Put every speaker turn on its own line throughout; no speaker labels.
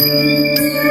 Música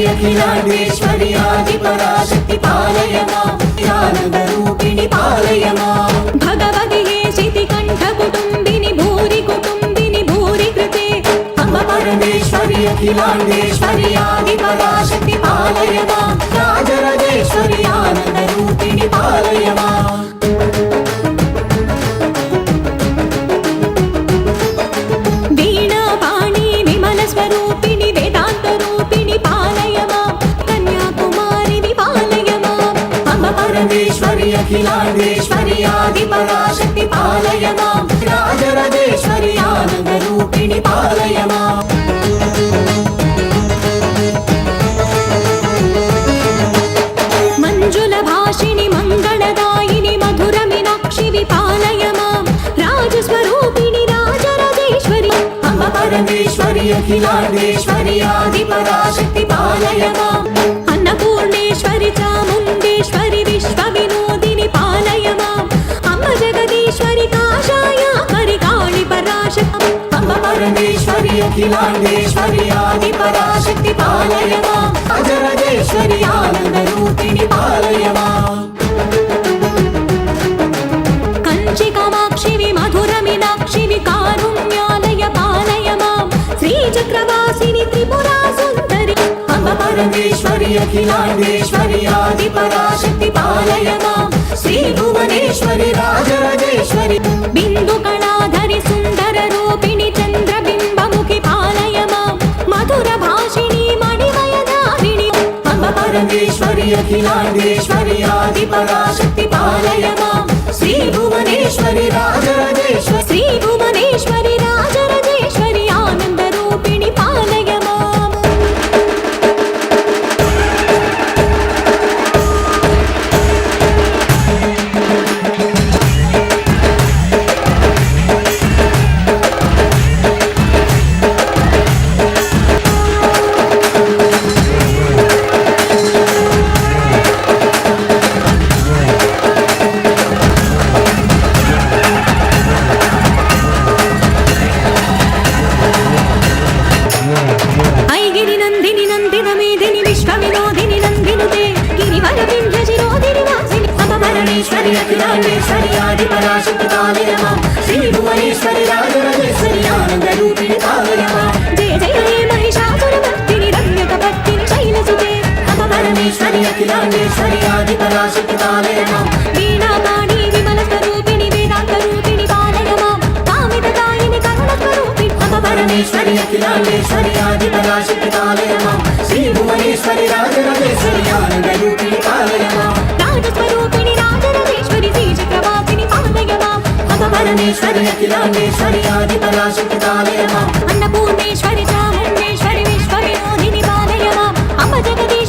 Parameshwari Akhilandeshwari ఆది పరాశక్తి పాలయ మాం ఆనంద రూపిణి పాలయ మాం
భగవతి శితి కంఠ కుటుంబిని భూరి కుటుంబిని భూరి కృతే. అంబ
పరమేశ్వరి అఖిలాండేశ్వరి ఆది పరాశక్తి పాలయ మాం రాజరాజేశ్వరి ఆనంద రూపిణి పాలయ అఖిలాండేశ్వరి ఆది పరాశక్తి పాలయ మాం రాజరాజేశ్వరి ఆనంద రూపిణి పాలయ మాం
మంజుల భాషిణి మంగళదాయిని మధుర మీనాక్షి విపాలయ మాం రాజస్వరూపిణి
అమ్మ పరమేశ్వరి అఖిలాండేశ్వరి ఆది పరాశక్తి పాలయ మాం
అమ్మ
పరమేశ్వరి అఖిలాండేశ్వరి ఆది పరాశక్తి పాలయ మాం అజరజేశ్వరి ఆనంద రూపిణి పాలయ మాం
కంచి కామాక్షివి మధుర మీనాక్షివి కారుణ్యాలయ పాలయ మాం శ్రీచక్రవాసిని త్రిపురా సుందరి.
అమ్మ పరమేశ్వరి అఖిలాండేశ్వరి ఆది పరమేశ్వరి అఖిలాండేశ్వరి ఆది పరాశక్తి పాలయ మాం.
అన్నపూర్ణేశ్వరి అఖిలాండేశ్వరి ఆది పరాశక్తి
అన్నపూర్ణేశ్వరి చాముండేశ్వరి విశ్వవినోదిని పాలయ మాం. అమ్మ జగదీశ్వరి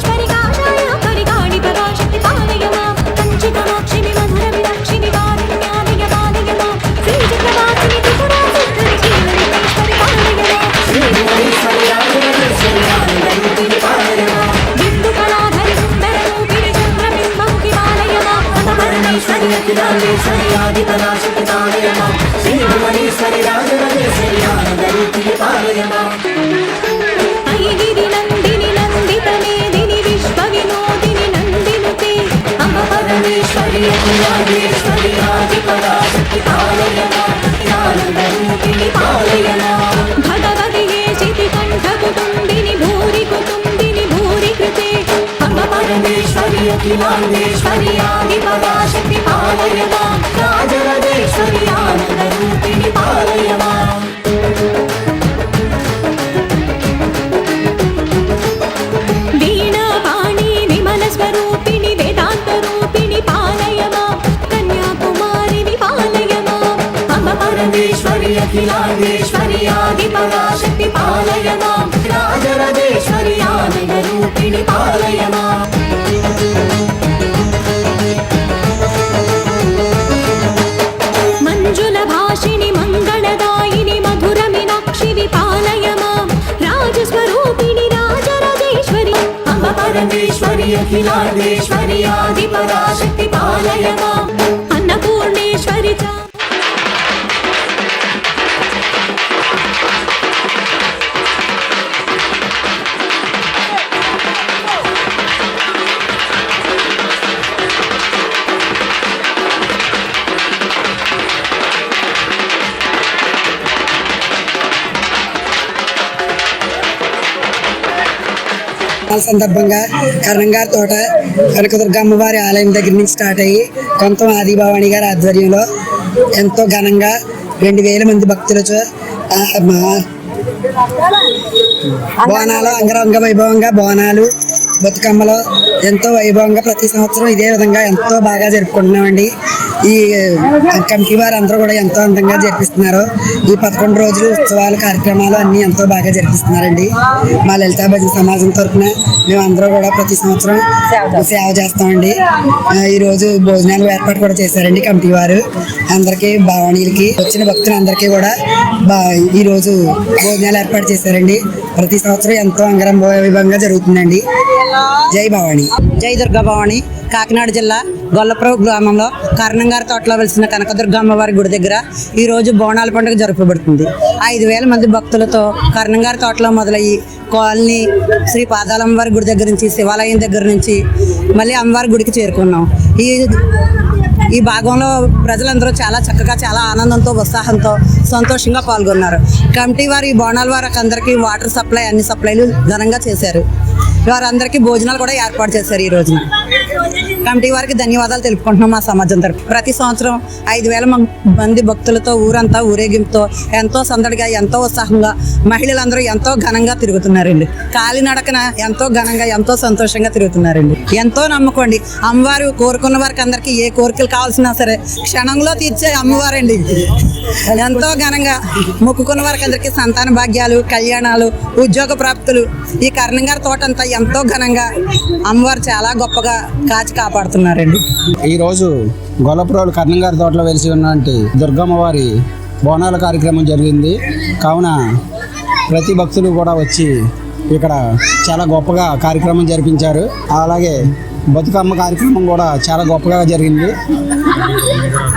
పరమేశ్వరి అఖిలాండేశ్వరి ఆది పరాశక్తి పాలయమా శ్రీ భువనేశ్వరి రాజరాజేశ్వరి ఆనంద పాలయమా
నందిని నందిత మేదిని విశ్వ వినోదిని నందినుతే అమ్మ
పరమేశ్వరి ఆది పరాశక్తి
కంఠ కుటుంబిని భూరి కుటుంబిని భూరి కృతే అమ్మ
పరమేశ్వరి ఆది పరాశక్తి పాలయమా రాజరాజేశ్వరి ఆనంద రూపిణి పాలయమా
వీణా పాణి విమల స్వరూపిణి వేదాంత రూపిణి పాలయ మాం కన్యాకుమారిని పాలయ మాం అమ్మ
పరమేశ్వరి అమ్మ అఖిలాండేశ్వరి ఆది పరాశక్తి పాలయమా
అన్నపూర్ణేశ్వరి
ఉత్సవాల సందర్భంగా కరణంగారి తోట కనకదుర్గమ్మ వారి ఆలయం దగ్గర నుంచి స్టార్ట్ అయ్యి కొంత ఆదిభవాణి గారి ఆధ్వర్యంలో ఎంతో ఘనంగా రెండు వేల మంది భక్తులతో బోనాలు అంగరంగ వైభవంగా బోనాలు బతుకమ్మలో ఎంతో వైభవంగా ప్రతి సంవత్సరం ఇదే విధంగా ఎంతో బాగా జరుపుకుంటున్నామండి. ఈ కమిటీ వారు అందరూ కూడా ఎంతో అందంగా జరిపిస్తున్నారు. ఈ పదకొండు రోజులు ఉత్సవాలు కార్యక్రమాలు అన్ని ఎంతో బాగా జరిపిస్తున్నారండి. మా లలితా భజన సమాజం తరఫున మేము అందరూ కూడా ప్రతి సంవత్సరం సేవ చేస్తామండి. ఆ, ఈ రోజు భోజనాలు ఏర్పాటు కూడా చేశారండి కమిటీ వారు. అందరికీ భావనీయులకి వచ్చిన భక్తులందరికీ కూడా బా ఈ రోజు భోజనాలు ఏర్పాటు చేశారండి. ప్రతి సంవత్సరం ఎంతో అంగరంగ వైభవంగా జరుగుతుందండి. జై భవాని.
జై దుర్గా భవాని. కాకినాడ జిల్లా గొల్లప్రభు గ్రామంలో బంగారు తోటలో వెలిసిన కనకదుర్గ అమ్మవారి గుడి దగ్గర ఈ రోజు బోనాల పండుగ జరుపబడుతుంది. ఐదు వేల మంది భక్తులతో కర్ణంగారి తోటలో మొదలయ్యి కాలనీ శ్రీ పాదాలమ్మవారి గుడి దగ్గర నుంచి శివాలయం దగ్గర నుంచి మళ్ళీ అమ్మవారి గుడికి చేరుకున్నాం. ఈ ఈ భాగంలో ప్రజలందరూ చాలా చక్కగా చాలా ఆనందంతో ఉత్సాహంతో సంతోషంగా పాల్గొన్నారు. కమిటీ వారు ఈ బోనాల వారికి అందరికీ వాటర్ సప్లై అన్ని సప్లైలు ఘనంగా చేశారు. వారందరికీ భోజనాలు కూడా ఏర్పాటు చేశారు ఈ రోజున. కమిటీ వారికి ధన్యవాదాలు తెలుపుకుంటున్నాం మా సమాజం తరపు ప్రతి సంవత్సరం ఐదు వేల మంది భక్తులతో ఊరంతా ఊరేగింపుతో ఎంతో సందడిగా ఎంతో ఉత్సాహంగా మహిళలందరూ ఎంతో ఘనంగా తిరుగుతున్నారండి. కాలినడకన ఎంతో ఘనంగా ఎంతో సంతోషంగా తిరుగుతున్నారండి. ఎంతో నమ్ముకోండి అమ్మవారు కోరుకున్న వారికి అందరికీ ఏ కోరికలు కావాల్సినా సరే క్షణంలో తీర్చే అమ్మవారండి. ఎంతో ఘనంగా మొక్కుకున్న వారికి అందరికీ సంతాన భాగ్యాలు కళ్యాణాలు ఉద్యోగ ప్రాప్తులు ఈ కర్ణంగారి తోట అంతా ఎంతో ఘనంగా అమ్మవారు చాలా గొప్పగా కాచి కాపాడుతున్నారండి.
ఈరోజు గొల్లపురోలు కర్ణంగారి తోటలో వెలిసి ఉన్నటువంటి దుర్గమ్మ వారి బోనాల కార్యక్రమం జరిగింది. కావున ప్రతి భక్తులు కూడా వచ్చి ఇక్కడ చాలా గొప్పగా కార్యక్రమం జరిపించారు. అలాగే బతుకమ్మ కార్యక్రమం కూడా చాలా గొప్పగా జరిగింది.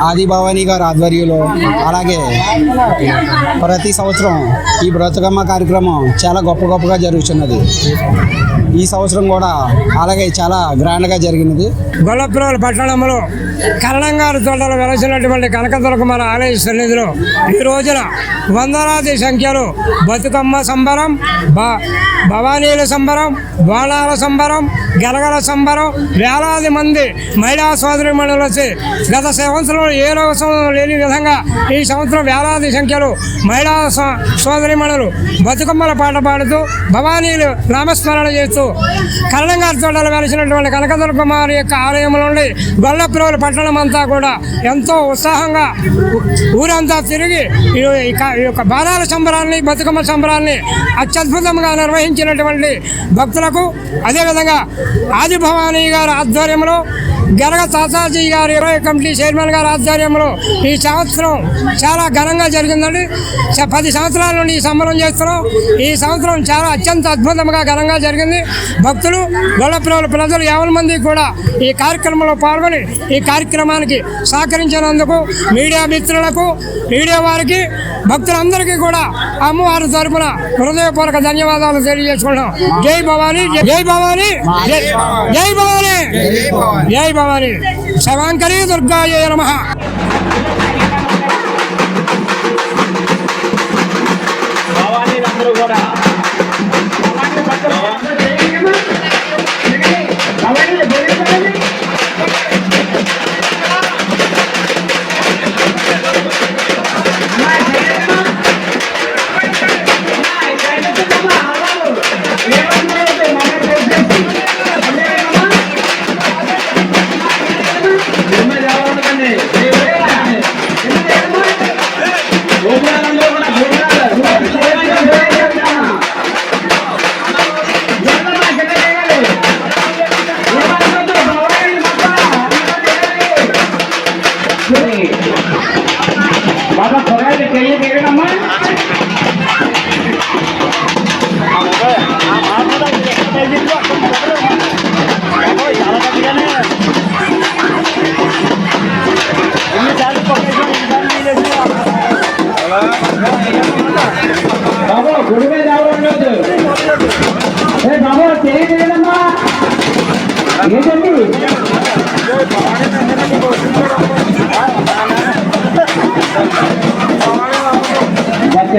ఆది భవానీ గారి ఆధ్వర్యంలో అలాగే ప్రతి సంవత్సరం ఈ బ్రతుకమ్మ కార్యక్రమం చాలా గొప్ప గొప్పగా జరుగుతున్నది. ఈ సంవత్సరం కూడా అలాగే చాలా గ్రాండ్గా జరిగినది.
గొల్లపురం పట్టణంలో కరణంగారు తోటలో వెలసినటువంటి కనకదుర్గమ్మల ఆలయ సన్నిధిలో ఈ రోజున వందలాది సంఖ్యలో బతుకమ్మ సంబరం భవానీల సంబరం బాణాల సంబరం గలగల సంబరం వేలాది మంది మహిళా సోదరి వచ్చి గత సంవత్సరం ఏ సంవత్సరం లేని విధంగా ఈ సంవత్సరం వేలాది సంఖ్యలో మహిళా సో- సోదరిమణులు బతుకమ్మల పాట పాడుతూ భవానీలు నామస్మరణ చేస్తూ కరణంగారి తోటలో వెలిసినటువంటి కనకదుర్గమ్మ కుమారి యొక్క ఆలయం నుండి గొల్లపురం పట్టణం అంతా కూడా ఎంతో ఉత్సాహంగా ఊరంతా తిరిగి ఈ ఈ యొక్క బాణాల సంబరాన్ని బతుకమ్మ సంబరాన్ని అత్యద్భుతంగా నిర్వహించినటువంటి భక్తులకు అదేవిధంగా ఆది భవానీ గారి ఆధ్వర్యంలో గరగ తాతాజీ గారు ఇరవై కమిటీ చైర్మన్ గారి ఆధ్వర్యంలో ఈ సంవత్సరం చాలా ఘనంగా జరిగిందండి. పది సంవత్సరాల నుండి ఈ సంబరం చేస్తున్నాం. ఈ సంవత్సరం చాలా అత్యంత అద్భుతంగా ఘనంగా జరిగింది. భక్తులు గొల్లపురం ప్రజలు యావన మంది కూడా ఈ కార్యక్రమంలో పాల్గొని ఈ కార్యక్రమానికి సహకరించినందుకు మీడియా మిత్రులకు మీడియా వారికి భక్తులందరికీ కూడా అమ్మవారి తరపున హృదయపూర్వక ధన్యవాదాలు తెలియజేసుకుంటున్నాం. జై భవానీ జై భవానీ జై జై భవానీ జై భవాని. శవాంకరి దుర్గాయ నమ.
బాబా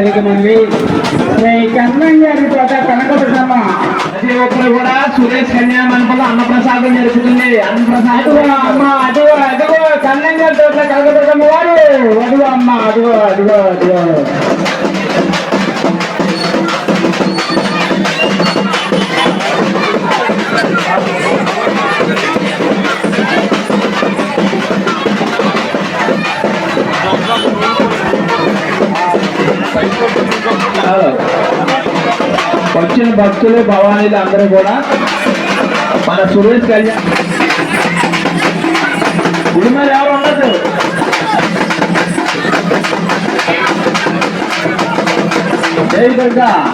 పచ్చడికి మంది శ్రీ కన్నం గారి తోట కనకదుర్గమ్మ. ప్రతి ఒక్కరు కూడా సురేష్ కన్యా మండపంలో అన్నప్రసాదం జరుగుతుంది. అన్నప్రసాదం అమ్మ అదిగో అదిగో కన్నం గారి తోట కనకదుర్గమ్మ వారు. అదిగో అమ్మ అదిగో అదిగో అదిగో. వచ్చిన భక్తులు భవానీలు అందరూ కూడా. మన సురేష్ కళ్యాణ్. గుడి మీద ఎవరు ఉండదు జై దుర్గా.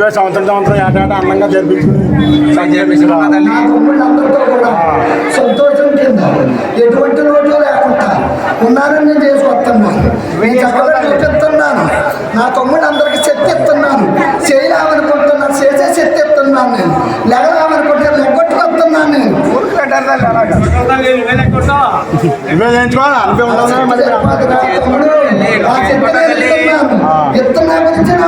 ఇవే సంవత్సరం సంవత్సరం ఏటాట అందంగా జరిపించుకుని
సంతోషం కింద ఎటువంటి లోటు లేకుండా ఉన్నారని నేను చేసుకొస్తున్నాను నేను చక్కగా చూపిస్తున్నాను. నా తమ్ముళ్ళందరికీ శక్తి ఇస్తున్నాను చేయలేమనుకుంటున్నాను చేసే శక్తి ఇస్తున్నాను నేను. లెగలేమనుకుంటే లెగ్గొట్టుకొస్తున్నాను నేను. తమ్ముడు ఇస్తున్నా గురించి నా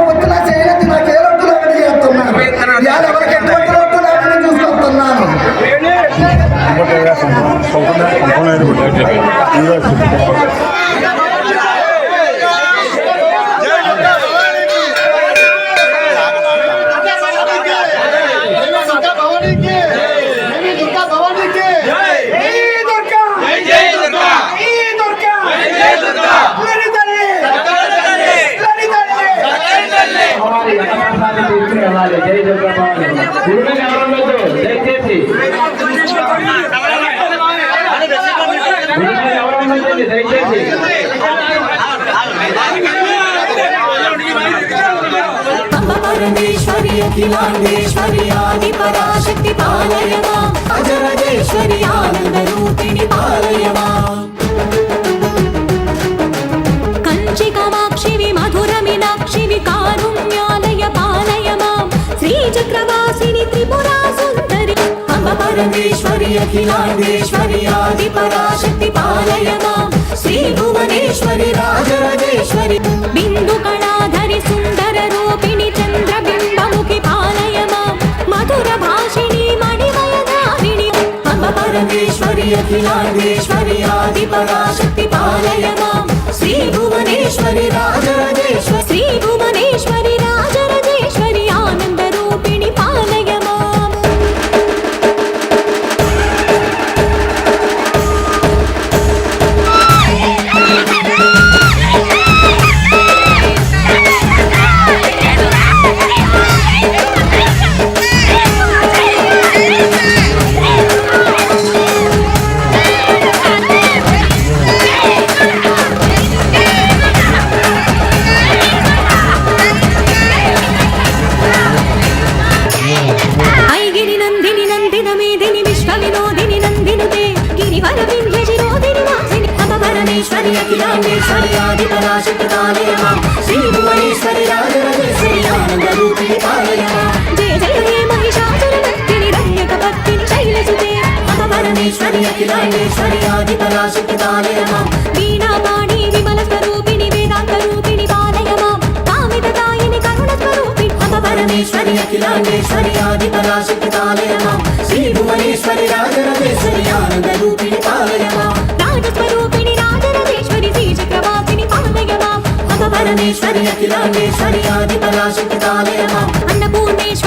జై దుర్గా భవాని గుడికి ఎవరు ఉండొద్దు దయచేసి గుడికి ఎవరు దయచేసి.
పరమేశ్వరి అఖిలాండేశ్వరి ఆది పరాశక్తి పాలయ మాం అజరజేశ్వరి ఆనంద రూపిణి పాలయ కంచి మధుర మీనాక్షివి కారుణ్యాలయ పాలయ శ్రీచక్రవాసిని త్రిపురా పరమేశ్వరి అఖిలాండేశ్వరి ఆది పరాశక్తి పాలయ శ్రీ భువనేశ్వరి రాజరాజేశ్వరి. బిందు కళాధరి సుందర రూపిణి చంద్రబింబముఖి పాలయ మాం మధుర భాషిణి మణిమయధారిణి అంబ పరమేశ్వరి అఖిలాండేశ్వరి ఆది పరాశక్తి పాలయ మాం శ్రీ అపవరణేశ్వరి అఖిలాండేశ్వరి ఆది పరాశక్తి పాలయ శ్రీ భువనేశ్వరి రాజరాజేశ్వరి ఆనంద రూపిణి పాలయ జయ జయ హే మహిషాసుర భక్తిని రమ్యక భక్తిని శైలసుతే అపవరణేశ్వరి అఖిలాండేశ్వరి ఆది పరాశక్తి పాలయ వీణాపాణి విమల స్వరూపిణి వేదాంత రూపిణి పాలయ కామిత దాయిని కరుణ స్వరూపిణి అఖిలాండేశ్వరి ఆది పరాశక్తి శ్రీ భువనేశ్వరి రాజరాజేశ్వరి ఆనంద రూపిణి పాలయ పరమేశ్వరి అఖిలాండేశ్వరి ఆది పరాశక్తి కాలయమా అన్నపూర్ణేశ్వరి